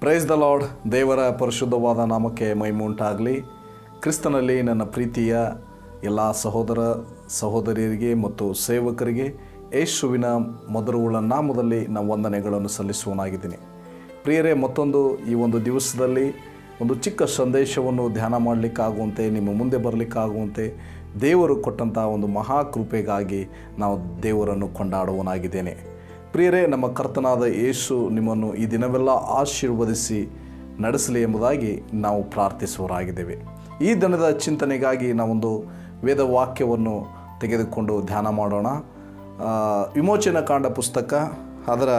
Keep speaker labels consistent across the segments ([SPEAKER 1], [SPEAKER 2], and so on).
[SPEAKER 1] Praise the lord ದೇವರ ಪರಿಶುದ್ಧವಾದ ನಾಮಕ್ಕೆ ಮೈಮುಂಟಾಗಲಿ ಕ್ರಿಸ್ತನಲ್ಲಿ ನನ್ನ ಪ್ರೀತಿಯ ಎಲ್ಲ ಸಹೋದರ ಸಹೋದರಿಯರಿಗೆ ಮತ್ತು ಸೇವಕರಿಗೆ ಯೇಸುವಿನ ಮಧುರವುಳ್ಳ ನಾಮದಲ್ಲಿ ನಾವು ವಂದನೆಗಳನ್ನು ಸಲ್ಲಿಸುವನಾಗಿದ್ದೀನಿ ಪ್ರಿಯರೇ, ಮತ್ತೊಂದು ಈ ಒಂದು ದಿವಸದಲ್ಲಿ ಒಂದು ಚಿಕ್ಕ ಸಂದೇಶವನ್ನು ಧ್ಯಾನ ಮಾಡಲಿಕ್ಕಾಗುವಂತೆ, ನಿಮ್ಮ ಮುಂದೆ ಬರಲಿಕ್ಕಾಗುವಂತೆ ದೇವರು ಕೊಟ್ಟಂಥ ಒಂದು ಮಹಾಕೃಪೆಗಾಗಿ ನಾವು ದೇವರನ್ನು ಕೊಂಡಾಡುವನಾಗಿದ್ದೇನೆ ಪ್ರಿಯರೇ, ನಮ್ಮ ಕರ್ತನಾದ ಯೇಸು ನಿಮ್ಮನ್ನು ಈ ದಿನವೆಲ್ಲ ಆಶೀರ್ವದಿಸಿ ನಡೆಸಲಿ ಎಂಬುದಾಗಿ ನಾವು ಪ್ರಾರ್ಥಿಸುವರಾಗಿದ್ದೇವೆ ಈ ದಿನದ ಚಿಂತನೆಗಾಗಿ ನಾವೊಂದು ವೇದವಾಕ್ಯವನ್ನು ತೆಗೆದುಕೊಂಡು ಧ್ಯಾನ ಮಾಡೋಣ. ವಿಮೋಚನ ಕಾಂಡ ಪುಸ್ತಕ, ಅದರ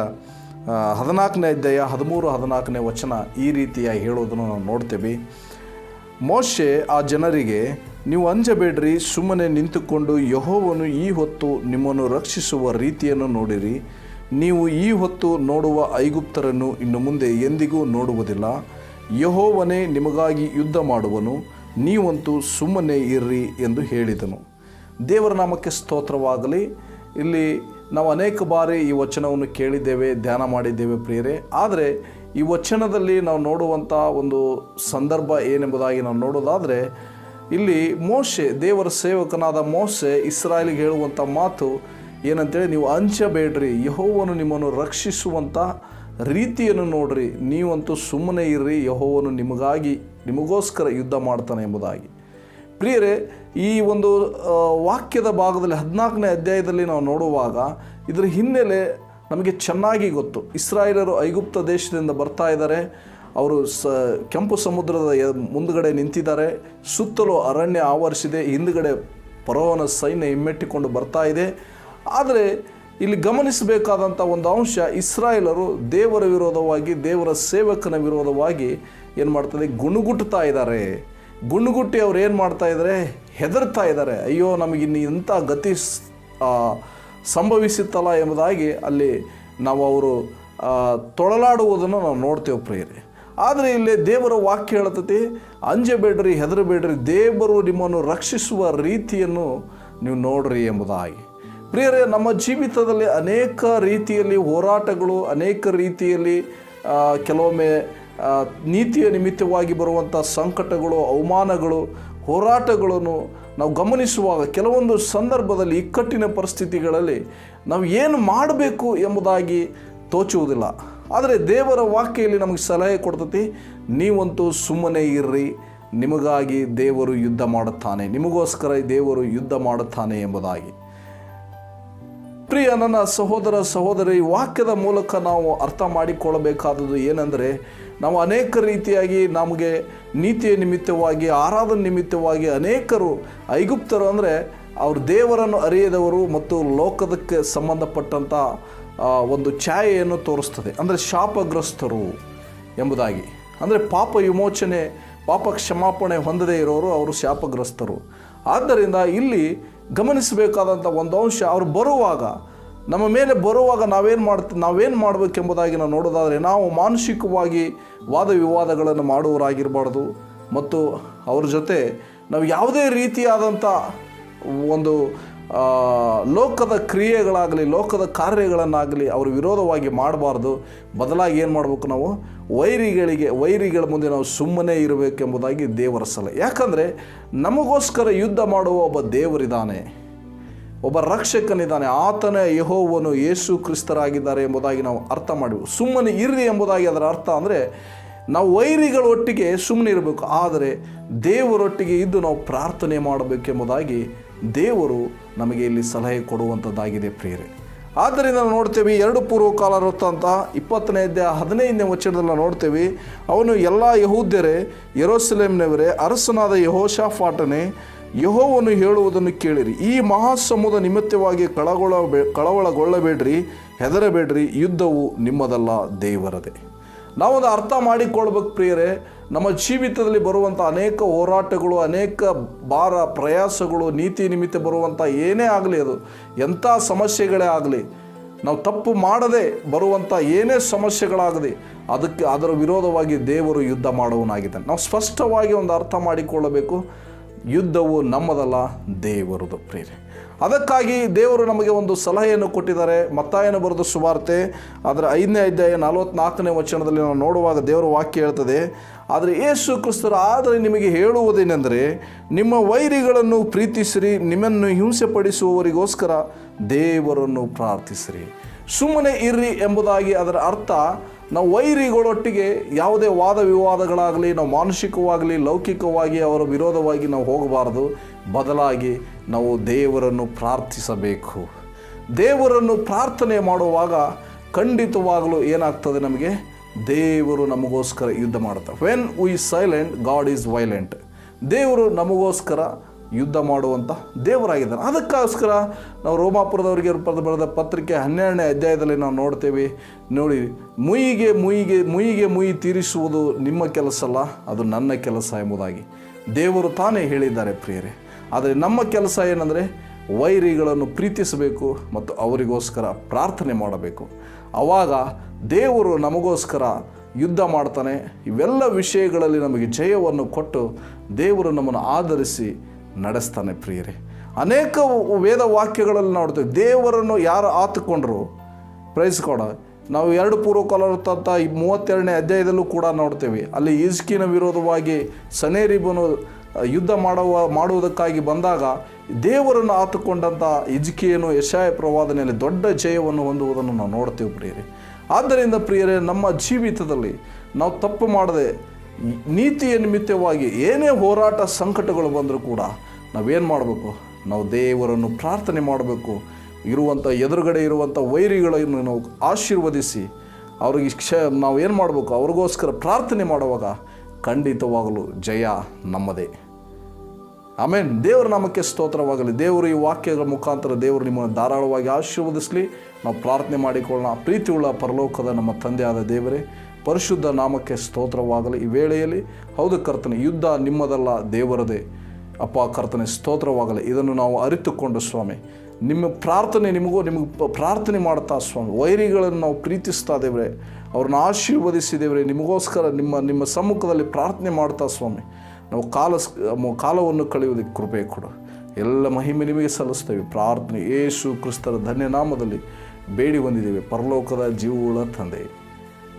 [SPEAKER 1] ಹದಿನಾಲ್ಕನೇ ಅಧ್ಯಾಯ, ಹದಿಮೂರು, ಹದಿನಾಲ್ಕನೇ ವಚನ ಈ ರೀತಿಯ ಹೇಳೋದನ್ನು ನಾವು ನೋಡ್ತೇವೆ. ಮೋಶೆ ಆ ಜನರಿಗೆ, ನೀವು ಅಂಜಬೇಡ್ರಿ, ಸುಮ್ಮನೆ ನಿಂತುಕೊಂಡು ಯಹೋವನು ಈ ಹೊತ್ತು ನಿಮ್ಮನ್ನು ರಕ್ಷಿಸುವ ರೀತಿಯನ್ನು ನೋಡಿರಿ. ನೀವು ಈ ಹೊತ್ತು ನೋಡುವ ಐಗುಪ್ತರನ್ನು ಇನ್ನು ಮುಂದೆ ಎಂದಿಗೂ ನೋಡುವುದಿಲ್ಲ. ಯಹೋವನೇ ನಿಮಗಾಗಿ ಯುದ್ಧ ಮಾಡುವನು, ನೀವಂತೂ ಸುಮ್ಮನೆ ಇರ್ರಿ ಎಂದು ಹೇಳಿದನು. ದೇವರ ನಾಮಕ್ಕೆ ಸ್ತೋತ್ರವಾಗಲಿ. ಇಲ್ಲಿ ನಾವು ಅನೇಕ ಬಾರಿ ಈ ವಚನವನ್ನು ಕೇಳಿದ್ದೇವೆ, ಧ್ಯಾನ ಮಾಡಿದ್ದೇವೆ ಪ್ರಿಯರೇ. ಆದರೆ ಈ ವಚನದಲ್ಲಿ ನಾವು ನೋಡುವಂಥ ಒಂದು ಸಂದರ್ಭ ಏನೆಂಬುದಾಗಿ ನಾವು ನೋಡೋದಾದರೆ, ಇಲ್ಲಿ ಮೋಶೆ, ದೇವರ ಸೇವಕನಾದ ಮೋಶೆ ಇಸ್ರಾಯೇಲಿಗೆ ಹೇಳುವಂಥ ಮಾತು ಏನಂತೇಳಿ ನೀವು ಅಂಚಬೇಡ್ರಿ, ಯಹೋವನು ನಿಮ್ಮನ್ನು ರಕ್ಷಿಸುವಂಥ ರೀತಿಯನ್ನು ನೋಡ್ರಿ. ನೀವಂತೂ ಸುಮ್ಮನೆ ಇರ್ರಿ, ಯಹೋವನು ನಿಮಗಾಗಿ, ನಿಮಗೋಸ್ಕರ ಯುದ್ಧ ಮಾಡ್ತಾನೆ ಎಂಬುದಾಗಿ. ಪ್ರಿಯರೇ, ಈ ಒಂದು ವಾಕ್ಯದ ಭಾಗದಲ್ಲಿ ಹದಿನಾಲ್ಕನೇ ಅಧ್ಯಾಯದಲ್ಲಿ ನಾವು ನೋಡುವಾಗ, ಇದರ ಹಿನ್ನೆಲೆ ನಮಗೆ ಚೆನ್ನಾಗಿ ಗೊತ್ತು. ಇಸ್ರಾಯೇಲರು ಐಗುಪ್ತ ದೇಶದಿಂದ ಬರ್ತಾ ಇದ್ದಾರೆ. ಅವರು ಸ, ಕೆಂಪು ಸಮುದ್ರದ ಮುಂದುಗಡೆ ನಿಂತಿದ್ದಾರೆ. ಸುತ್ತಲೂ ಅರಣ್ಯ ಆವರಿಸಿದೆ. ಹಿಂದುಗಡೆ ಪರೋವನ ಸೈನ್ಯ ಹಿಮ್ಮೆಟ್ಟಿಕೊಂಡು ಬರ್ತಾ ಇದೆ. ಆದರೆ ಇಲ್ಲಿ ಗಮನಿಸಬೇಕಾದಂಥ ಒಂದು ಅಂಶ ಇಸ್ರಾಯೇಲರು ದೇವರ ವಿರೋಧವಾಗಿ, ದೇವರ ಸೇವಕನ ವಿರೋಧವಾಗಿ ಏನು ಮಾಡ್ತದೆ? ಗುಣುಗುಟ್ತಾ ಇದ್ದಾರೆ. ಗುಣುಗುಟ್ಟಿ ಅವ್ರು ಏನು ಮಾಡ್ತಾ ಇದ್ದಾರೆ? ಹೆದರ್ತಾ ಇದ್ದಾರೆ. ಅಯ್ಯೋ, ನಮಗೆ ಇನ್ನು ಇಂಥ ಗತಿ ಸಂಭವಿಸುತ್ತಲ್ಲ ಎಂಬುದಾಗಿ ಅಲ್ಲಿ ನಾವು ಅವರು ತೊಳಲಾಡುವುದನ್ನು ನಾವು ನೋಡ್ತೇವೆ ಪ್ರೇರಿ ಆದರೆ ಇಲ್ಲಿ ದೇವರ ವಾಕ್ಯ ಹೇಳ್ತತಿ ಅಂಜಬೇಡ್ರಿ ಹೆದರಬೇಡ್ರಿ, ದೇವರು ನಿಮ್ಮನ್ನು ರಕ್ಷಿಸುವ ರೀತಿಯನ್ನು ನೀವು ನೋಡ್ರಿ ಎಂಬುದಾಗಿ. ಪ್ರಿಯರೇ, ನಮ್ಮ ಜೀವಿತದಲ್ಲಿ ಅನೇಕ ರೀತಿಯಲ್ಲಿ ಹೋರಾಟಗಳು, ಅನೇಕ ರೀತಿಯಲ್ಲಿ ಕೆಲವೊಮ್ಮೆ ನೀತಿಯ ನಿಮಿತ್ತವಾಗಿ ಬರುವಂಥ ಸಂಕಟಗಳು, ಅವಮಾನಗಳು, ಹೋರಾಟಗಳನ್ನು ನಾವು ಗಮನಿಸುವಾಗ ಕೆಲವೊಂದು ಸಂದರ್ಭದಲ್ಲಿ ಇಕ್ಕಟ್ಟಿನ ಪರಿಸ್ಥಿತಿಗಳಲ್ಲಿ ನಾವು ಏನು ಮಾಡಬೇಕು ಎಂಬುದಾಗಿ ತೋಚುವುದಿಲ್ಲ. ಆದರೆ ದೇವರ ವಾಕ್ಯಲ್ಲಿ ನಮಗೆ ಸಲಹೆ ಕೊಡ್ತತಿ, ನೀವಂತೂ ಸುಮ್ಮನೆ ಇರ್ರಿ, ನಿಮಗಾಗಿ ದೇವರು ಯುದ್ಧ ಮಾಡುತ್ತಾನೆ, ನಿಮಗೋಸ್ಕರ ದೇವರು ಯುದ್ಧ ಮಾಡುತ್ತಾನೆ ಎಂಬುದಾಗಿ. ಪ್ರಿಯ ನನ್ನ ಸಹೋದರ ಸಹೋದರಿ, ವಾಕ್ಯದ ಮೂಲಕ ನಾವು ಅರ್ಥ ಮಾಡಿಕೊಳ್ಳಬೇಕಾದದ್ದು ಏನೆಂದರೆ, ನಾವು ಅನೇಕ ರೀತಿಯಾಗಿ ನಮಗೆ ನೀತಿಯ ನಿಮಿತ್ತವಾಗಿ, ಆರಾಧನೆ ನಿಮಿತ್ತವಾಗಿ ಅನೇಕರು ಐಗುಪ್ತರು ಅಂದರೆ ಅವರು ದೇವರನ್ನು ಅರಿಯದವರು ಮತ್ತು ಲೋಕದಕ್ಕೆ ಸಂಬಂಧಪಟ್ಟಂಥ ಒಂದು ಛಾಯೆಯನ್ನು ತೋರಿಸ್ತದೆ. ಅಂದರೆ ಶಾಪಗ್ರಸ್ತರು ಎಂಬುದಾಗಿ. ಅಂದರೆ ಪಾಪ ವಿಮೋಚನೆ, ಪಾಪ ಕ್ಷಮಾಪಣೆ ಹೊಂದದೇ ಇರೋರು ಅವರು ಶಾಪಗ್ರಸ್ತರು. ಆದ್ದರಿಂದ ಇಲ್ಲಿ ಗಮನಿಸಬೇಕಾದಂಥ ಒಂದು ಅಂಶ, ಅವರು ಬರುವಾಗ, ನಮ್ಮ ಮೇಲೆ ಬರುವಾಗ ನಾವೇನು ಮಾಡ್ತೀವಿ ನಾವೇನು ಮಾಡಬೇಕೆಂಬುದಾಗಿ ನಾವು ನೋಡೋದಾದರೆ, ನಾವು ಮಾನಸಿಕವಾಗಿ ವಾದ ವಿವಾದಗಳನ್ನು ಮಾಡುವವರಾಗಿರಬಾರ್ದು ಮತ್ತು ಅವ್ರ ಜೊತೆ ನಾವು ಯಾವುದೇ ರೀತಿಯಾದಂಥ ಒಂದು ಲೋಕದ ಕ್ರಿಯೆಗಳಾಗಲಿ, ಲೋಕದ ಕಾರ್ಯಗಳನ್ನಾಗಲಿ ಅವರು ವಿರೋಧವಾಗಿ ಮಾಡಬಾರ್ದು. ಬದಲಾಗಿ ಏನು ಮಾಡಬೇಕು ನಾವು? ವೈರಿಗಳಿಗೆ, ವೈರಿಗಳ ಮುಂದೆ ನಾವು ಸುಮ್ಮನೆ ಇರಬೇಕೆಂಬುದಾಗಿ ದೇವರ ಸಲಹೆ. ಯಾಕಂದರೆ ನಮಗೋಸ್ಕರ ಯುದ್ಧ ಮಾಡುವ ಒಬ್ಬ ದೇವರಿದ್ದಾನೆ. ಒಬ್ಬ ರಕ್ಷಕನಿದ್ದಾನೆ. ಆತನೇ ಯಹೋವನು ಯೇಸು ಕ್ರಿಸ್ತರಾಗಿದ್ದಾರೆ ಎಂಬುದಾಗಿ ನಾವು ಅರ್ಥ ಮಾಡಬೇಕು ಸುಮ್ಮನೆ ಇರ್ರಿ ಎಂಬುದಾಗಿ ಅದರ ಅರ್ಥ ಅಂದರೆ ನಾವು ವೈರಿಗಳೊಟ್ಟಿಗೆ ಸುಮ್ಮನೆ ಇರಬೇಕು. ಆದರೆ ದೇವರೊಟ್ಟಿಗೆ ಇದ್ದು ನಾವು ಪ್ರಾರ್ಥನೆ ಮಾಡಬೇಕೆಂಬುದಾಗಿ ದೇವರು ನಮಗೆ ಇಲ್ಲಿ ಸಲಹೆ ಕೊಡುವಂಥದ್ದಾಗಿದೆ ಪ್ರಿಯರೇ. ಆದ್ದರಿಂದ ನಾವು ನೋಡ್ತೇವೆ ಎರಡು ಪೂರ್ವಕಾಲ ವೃತ್ತಾಂತ ಇಪ್ಪತ್ತನೇ ಅಧ್ಯಾಯ ಹದಿನೈದನೇ ವಚನದಲ್ಲಿ ನಾವು ನೋಡ್ತೇವೆ. ಅವನು ಎಲ್ಲ ಯಹೂದ್ಯರೇ, ಯರೋಸಲೇಮ್ನವರೇ, ಅರಸನಾದ ಯಹೋಶಾಫಾಟನೆ ಯಹೋವನ್ನು ಹೇಳುವುದನ್ನು ಕೇಳಿರಿ. ಈ ಮಹಾಸಮುದ ನಿಮಿತ್ತವಾಗಿ ಕಳಗೊಳ ಕಳವಳಗೊಳ್ಳಬೇಡ್ರಿ, ಹೆದರಬೇಡ್ರಿ. ಯುದ್ಧವು ನಿಮ್ಮದಲ್ಲ ದೇವರದೇ. ನಾವೊಂದು ಅರ್ಥ ಮಾಡಿಕೊಳ್ಬೇಕು ಪ್ರಿಯರೇ, ನಮ್ಮ ಜೀವಿತದಲ್ಲಿ ಬರುವಂಥ ಅನೇಕ ಹೋರಾಟಗಳು, ಅನೇಕ ಭಾರ, ಪ್ರಯಾಸಗಳು, ನೀತಿ ನಿಮಿತ್ತ ಬರುವಂಥ ಏನೇ ಆಗಲಿ ಅದು, ಎಂಥ ಸಮಸ್ಯೆಗಳೇ ಆಗಲಿ, ನಾವು ತಪ್ಪು ಮಾಡದೆ ಬರುವಂಥ ಏನೇ ಸಮಸ್ಯೆಗಳಾಗಲಿ, ಅದಕ್ಕೆ ಅದರ ವಿರೋಧವಾಗಿ ದೇವರು ಯುದ್ಧ ಮಾಡುವನಾಗಿದ್ದಾನೆ ನಾವು ಸ್ಪಷ್ಟವಾಗಿ ಒಂದು ಅರ್ಥ ಮಾಡಿಕೊಳ್ಳಬೇಕು, ಯುದ್ಧವು ನಮ್ಮದಲ್ಲ, ದೇವರದು ಪ್ರೇರೆ ಅದಕ್ಕಾಗಿ ದೇವರು ನಮಗೆ ಒಂದು ಸಲಹೆಯನ್ನು ಕೊಟ್ಟಿದ್ದಾರೆ. ಮತ್ತಾಯನ ಬರೆದ ಸುವಾರ್ತೆ, ಅದರ ಐದನೇ ಅಧ್ಯಾಯ ನಲವತ್ನಾಲ್ಕನೇ ವಚನದಲ್ಲಿ ನಾವು ನೋಡುವಾಗ ದೇವರ ವಾಕ್ಯ ಹೇಳ್ತದೆ, ಆದರೆ ಯೇಸು ಕ್ರಿಸ್ತರು ಆದರೆ ನಿಮಗೆ ಹೇಳುವುದೇನೆಂದರೆ, ನಿಮ್ಮ ವೈರಿಗಳನ್ನು ಪ್ರೀತಿಸಿರಿ, ನಿಮ್ಮನ್ನು ಹಿಂಸೆಪಡಿಸುವವರಿಗೋಸ್ಕರ ದೇವರನ್ನು ಪ್ರಾರ್ಥಿಸಿರಿ. ಸುಮ್ಮನೆ ಇರ್ರಿ ಎಂಬುದಾಗಿ ಅದರ ಅರ್ಥ ನಾವು ವೈರಿಗಳೊಟ್ಟಿಗೆ ಯಾವುದೇ ವಾದ ವಿವಾದಗಳಾಗಲಿ, ನಾವು ಮಾನಸಿಕವಾಗಲಿ, ಲೌಕಿಕವಾಗಿ ಅವರ ವಿರೋಧವಾಗಿ ನಾವು ಹೋಗಬಾರದು. ಬದಲಾಗಿ ನಾವು ದೇವರನ್ನು ಪ್ರಾರ್ಥಿಸಬೇಕು. ದೇವರನ್ನು ಪ್ರಾರ್ಥನೆ ಮಾಡುವಾಗ ಖಂಡಿತವಾಗಲೂ ಏನಾಗ್ತದೆ ನಮಗೆ? ದೇವರು ನಮಗೋಸ್ಕರ ಯುದ್ಧ ಮಾಡ್ತಾರೆ when we silent God is violent ದೇವರು ನಮಗೋಸ್ಕರ ಯುದ್ಧ ಮಾಡುವಂಥ ದೇವರಾಗಿದ್ದಾನೆ ಅದಕ್ಕೋಸ್ಕರ ನಾವು ರೋಮಾಪುರದವರಿಗೆ ಬರೆದ ಪತ್ರಿಕೆ ಹನ್ನೆರಡನೇ ಅಧ್ಯಾಯದಲ್ಲಿ ನಾವು ನೋಡ್ತೇವೆ, ನೋಡಿ, ಮುಯಿಗೆ ಮುಯಿಗೆ ಮುಯಿಗೆ ಮುಯಿ ತೀರಿಸುವುದು ನಿಮ್ಮ ಕೆಲಸ ಅಲ್ಲ, ಅದು ನನ್ನ ಕೆಲಸ ಎಂಬುದಾಗಿ. ದೇವರು ತಾನೇ ಹೇಳಿದ್ದಾರೆ ಪ್ರಿಯರೇ. ಆದರೆ ನಮ್ಮ ಕೆಲಸ ಏನಂದರೆ ವೈರಿಗಳನ್ನು ಪ್ರೀತಿಸಬೇಕು ಮತ್ತು ಅವರಿಗೋಸ್ಕರ ಪ್ರಾರ್ಥನೆ ಮಾಡಬೇಕು. ಆವಾಗ ದೇವರು ನಮಗೋಸ್ಕರ ಯುದ್ಧ ಮಾಡ್ತಾನೆ. ಇವೆಲ್ಲ ವಿಷಯಗಳಲ್ಲಿ ನಮಗೆ ಜಯವನ್ನು ಕೊಟ್ಟು ದೇವರು ನಮ್ಮನ್ನು ಆಧರಿಸಿ ನಡೆಸ್ತಾನೆ ಪ್ರಿಯರೇ. ಅನೇಕ ವೇದ ವಾಕ್ಯಗಳಲ್ಲಿ ನೋಡ್ತೇವೆ, ದೇವರನ್ನು ಯಾರು ಆತುಕೊಂಡ್ರು? ಪ್ರೈಸ್ ಕೊಡ ನಾವು ಎರಡು ಪೂರ್ವಕಾಲದಂಥ ಈ ಮೂವತ್ತೆರಡನೇ ಅಧ್ಯಾಯದಲ್ಲೂ ಕೂಡ ನೋಡ್ತೇವೆ. ಅಲ್ಲಿ ಈಜ್ಕಿನ ವಿರೋಧವಾಗಿ ಸನೇರಿಬನು ಯುದ್ಧ ಮಾಡುವ, ಮಾಡುವುದಕ್ಕಾಗಿ ಬಂದಾಗ ದೇವರನ್ನು ಆತುಕೊಂಡಂಥ ಇಜ್ಕಿಯನು ಯಶಾಯ ಪ್ರವಾದನೆಯಲ್ಲಿ ದೊಡ್ಡ ಜಯವನ್ನು ಹೊಂದುವುದನ್ನು ನಾವು ನೋಡ್ತೇವೆ ಪ್ರಿಯರೇ. ಆದ್ದರಿಂದ ಪ್ರಿಯರೇ, ನಮ್ಮ ಜೀವಿತದಲ್ಲಿ ನಾವು ತಪ್ಪು ಮಾಡದೆ ನೀತಿಯ ನಿಮಿತ್ತವಾಗಿ ಏನೇ ಹೋರಾಟ ಸಂಕಟಗಳು ಬಂದರೂ ಕೂಡ ನಾವೇನು ಮಾಡಬೇಕು? ನಾವು ದೇವರನ್ನು ಪ್ರಾರ್ಥನೆ ಮಾಡಬೇಕು. ಇರುವಂಥ ಎದುರುಗಡೆ ಇರುವಂಥ ವೈರಿಗಳನ್ನು ನಾವು ಆಶೀರ್ವದಿಸಿ ಅವ್ರಿಗೆ ಕ್ಷ ನಾವು ಏನು ಮಾಡಬೇಕು? ಅವ್ರಿಗೋಸ್ಕರ ಪ್ರಾರ್ಥನೆ ಮಾಡುವಾಗ ಖಂಡಿತವಾಗಲು ಜಯ ನಮ್ಮದೇ. ಆಮೇನ್ ದೇವರ ನಾಮಕ್ಕೆ ಸ್ತೋತ್ರವಾಗಲಿ. ದೇವರು ಈ ವಾಕ್ಯಗಳ ಮುಖಾಂತರ ದೇವರು ನಿಮ್ಮನ್ನು ಧಾರಾಳವಾಗಿ ಆಶೀರ್ವದಿಸಲಿ. ನಾವು ಪ್ರಾರ್ಥನೆ ಮಾಡಿಕೊಳ್ಳೋಣ. ಪ್ರೀತಿಯುಳ್ಳ ಪರಲೋಕದ ನಮ್ಮ ತಂದೆಯಾದ ದೇವರೇ ಪರಿಶುದ್ಧ ನಾಮಕ್ಕೆ ಸ್ತೋತ್ರವಾಗಲಿ. ಈ ವೇಳೆಯಲ್ಲಿ, ಹೌದು ಕರ್ತನೆ, ಯುದ್ಧ ನಿಮ್ಮದಲ್ಲ, ದೇವರದೇ. ಅಪ್ಪ ಕರ್ತನೆ, ಸ್ತೋತ್ರವಾಗಲಿ. ಇದನ್ನು ನಾವು ಅರಿತುಕೊಂಡು ಸ್ವಾಮಿ. ನಿಮ್ಮ ಪ್ರಾರ್ಥನೆ ನಿಮಗೂ, ನಿಮಗೆ ಪ್ರಾರ್ಥನೆ ಮಾಡ್ತಾ ಸ್ವಾಮಿ. ವೈರಿಗಳನ್ನು ನಾವು ಪ್ರೀತಿಸ್ತಾ ದೇವ್ರೆ. ಅವ್ರನ್ನ ಆಶೀರ್ವದಿಸಿದೇವ್ರೆ. ನಿಮಗೋಸ್ಕರ ನಿಮ್ಮ ನಿಮ್ಮ ಸಮ್ಮುಖದಲ್ಲಿ ಪ್ರಾರ್ಥನೆ ಮಾಡ್ತಾ ಸ್ವಾಮಿ. ನಾವು ಕಾಲ ಕಾಲವನ್ನು ಕಳೆಯುವುದಕ್ಕೆ ಕೃಪೆ ಕೊಡು. ಎಲ್ಲ ಮಹಿಮೆ ನಿಮಗೆ ಸಲ್ಲಿಸ್ತೇವೆ. ಪ್ರಾರ್ಥನೆ ಯೇಸು ಕ್ರಿಸ್ತರ ಧನ್ಯನಾಮದಲ್ಲಿ ಬೇಡಿ ಬಂದಿದ್ದೇವೆ. ಪರಲೋಕದ ಜೀವಗಳ ತಂದೆ.